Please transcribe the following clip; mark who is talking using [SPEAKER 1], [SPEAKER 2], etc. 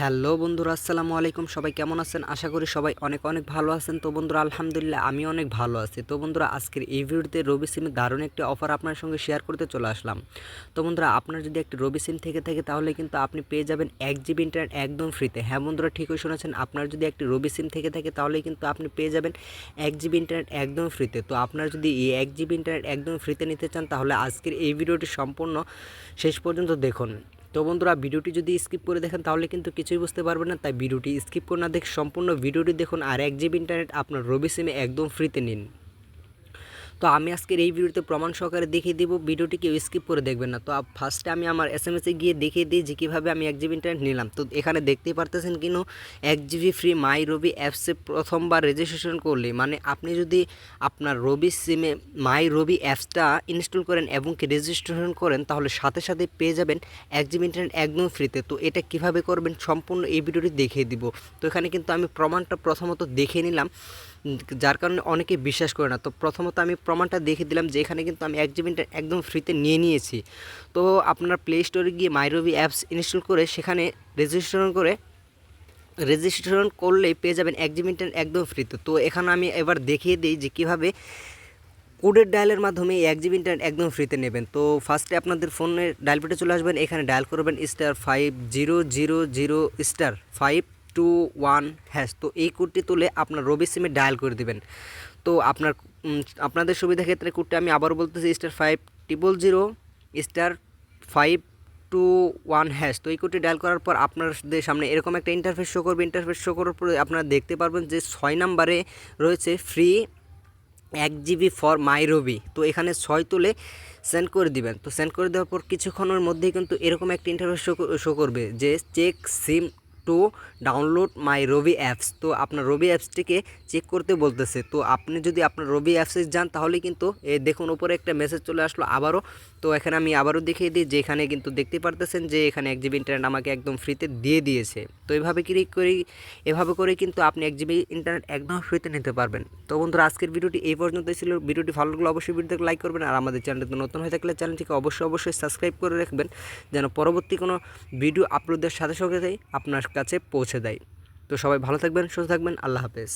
[SPEAKER 1] Hello বন্ধুরা, আসসালামু আলাইকুম। সবাই কেমন আছেন? আশা করি সবাই অনেক অনেক ভালো আছেন। তো বন্ধুরা, আলহামদুলিল্লাহ আমি অনেক ভালো আছি। তো বন্ধুরা, আজকের এই ভিডিওতে রবি সিমে দারুণ একটি অফার আপনার সঙ্গে শেয়ার করতে চলে আসলাম। তো বন্ধুরা, আপনার যদি একটি রবি সিম থেকে থাকে, তাহলে কিন্তু আপনি পেয়ে যাবেন এক জিবি ইন্টারনেট একদম ফ্রিতে হ্যাঁ বন্ধুরা, ঠিকই শুনেছেন, আপনার যদি একটি রবি সিম থেকে থাকে, তাহলে কিন্তু আপনি পেয়ে যাবেন এক জিবি ইন্টারনেট একদম ফ্রিতে তো। আপনার যদি এই এক জিবি ইন্টারনেট একদম ফ্রিতে নিতে চান, তাহলে আজকের এই ভিডিওটি সম্পূর্ণ শেষ পর্যন্ত দেখুন। তো বন্ধুরা ভিডিওটি যদি স্কিপ করে দেখেন তাহলে কিন্তু কিছুই বুঝতে পারবেন না। তাই ভিডিওটি স্কিপ করে না দেখে সম্পূর্ণ ভিডিওটি দেখুন আর এক জিবি ইন্টারনেট আপনার রবি সিমে একদম ফ্রিতে নিন। তো আমি আজকের এই ভিডিওতে প্রমাণ সহকারে দেখিয়ে দেবো। ভিডিওটি কেউ স্কিপ করে দেখবেন না। তো ফার্স্টে আমি আমার এস এম এসে গিয়ে দেখিয়ে দিই যে কীভাবে আমি এক জিবি ইন্টারনেট নিলাম। তো এখানে দেখতেই পারতেছেন কিন্তু এক জিবি ফ্রি মাই রবি অ্যাপসে প্রথমবার রেজিস্ট্রেশন করলে মানে আপনি যদি আপনার রবি সিমে মাই রবি অ্যাপসটা ইনস্টল করেন এবং কি রেজিস্ট্রেশন করেন, তাহলে সাথে সাথে পেয়ে যাবেন এক জিবি ইন্টারনেট একদম ফ্রিতে তো এটা কীভাবে করবেন সম্পূর্ণ এই ভিডিওটি দেখিয়ে দিব। তো এখানে কিন্তু আমি প্রমাণটা প্রথমত দেখে নিলাম। যার কারণে অনেকে বিশ্বাস করে না। তো প্রথমত আমি প্রমাণটা দেখে দিলাম যে এখানে কিন্তু আমি এক জিবি একদম ফ্রিতে নিয়ে নিয়েছি। তো আপনার প্লে স্টোরে গিয়ে মাইরবি অ্যাপস ইনস্টল করে সেখানে রেজিস্ট্রেশন করে রেজিস্ট্রেশন করলেই পেয়ে যাবেন এক জিবি একদম ফ্রিতে। তো এখানে আমি এবার দেখিয়ে দিই যে কীভাবে কোডের ডায়ালের মাধ্যমে এক জিবি ইন্টারনেট একদম ফ্রিতে নেবেন। তো ফার্স্টে আপনাদের ফোনের ডায়াল পেটে চলে আসবেন, এখানে ডায়াল করবেন star five zero zero zero star five two one hash তো এই কোডটি তুলে আপনার রবি সিমে ডায়াল করে দিবেন। তো আপনার আপনাদের সুবিধা ক্ষেত্রে কোডটি আমি আবার বলতেছি star five triple zero star five two one hash তো এই কোডটি ডায়াল করার পর আপনাদের সামনে এরকম একটা ইন্টারফেস শো করবে। ইন্টারফেস শো করার পরে আপনারা দেখতে পারবেন যে ছয় নাম্বারে রয়েছে ফ্রি এক জিবি ফর মাই রবি। তো এখানে ছয় তুলে সেন্ড করে দিবেন। তো সেন্ড করে দেওয়ার পর কিছুক্ষণের মধ্যেই কিন্তু এরকম একটা ইন্টারফেস শো শো করবে যে check SIM to download my Robi apps তো আপনার রবি অ্যাপসটিকে চেক করতে বলতেছে। তো আপনি যদি আপনার রবি অ্যাপসে যান, তাহলে কিন্তু দেখুন, উপরে একটা মেসেজ চলে আসলো আবারও। তো এখানে আমি আবারও দেখিয়ে দিই যে এখানে কিন্তু দেখতে পারতেছেন যে এখানে এক জিবি ইন্টারনেট আমাকে একদম ফ্রিতে দিয়ে দিয়েছে। তো এভাবে কি করে, এভাবে করে কিন্তু আপনি এক জিবি ইন্টারনেট একদম ফ্রিতে নিতে পারবেন। তো বন্ধুরা, আজকের ভিডিওটি এই পর্যন্তই ছিল। ভিডিওটি ভালো লাগলে অবশ্যই ভিডিওতে লাইক করবেন আর আমাদের চ্যানেলটি নতুন হয়ে থাকলে চ্যানেলটিকে অবশ্যই অবশ্যই সাবস্ক্রাইব করে রাখবেন যেন পরবর্তী কোনো ভিডিও আপলোডের সাথে সাথে আপনার কাছে পৌঁছে দেয়। তো সবাই ভালো থাকবেন, সুস্থ থাকবেন, আল্লাহ হাফেজ।